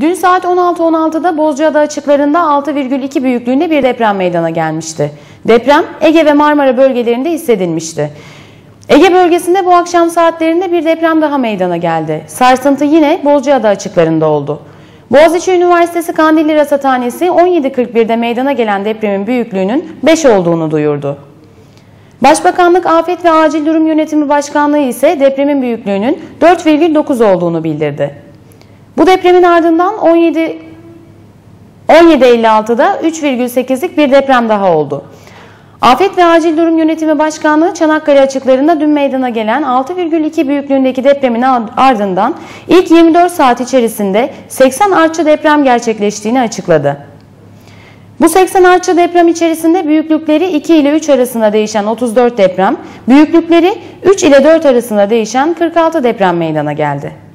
Dün saat 16.16'da Bozcaada açıklarında 6,2 büyüklüğünde bir deprem meydana gelmişti. Deprem Ege ve Marmara bölgelerinde hissedilmişti. Ege bölgesinde bu akşam saatlerinde bir deprem daha meydana geldi. Sarsıntı yine Bozcaada açıklarında oldu. Boğaziçi Üniversitesi Kandilli Rasathanesi 17.41'de meydana gelen depremin büyüklüğünün 5 olduğunu duyurdu. Başbakanlık Afet ve Acil Durum Yönetimi Başkanlığı ise depremin büyüklüğünün 4,9 olduğunu bildirdi. Bu depremin ardından 17 17.56'da 3,8'lik bir deprem daha oldu. Afet ve Acil Durum Yönetimi Başkanlığı Çanakkale açıklarında dün meydana gelen 6,2 büyüklüğündeki depremin ardından ilk 24 saat içerisinde 80 artçı deprem gerçekleştiğini açıkladı. Bu 80 artçı deprem içerisinde büyüklükleri 2 ile 3 arasında değişen 34 deprem, büyüklükleri 3 ile 4 arasında değişen 46 deprem meydana geldi.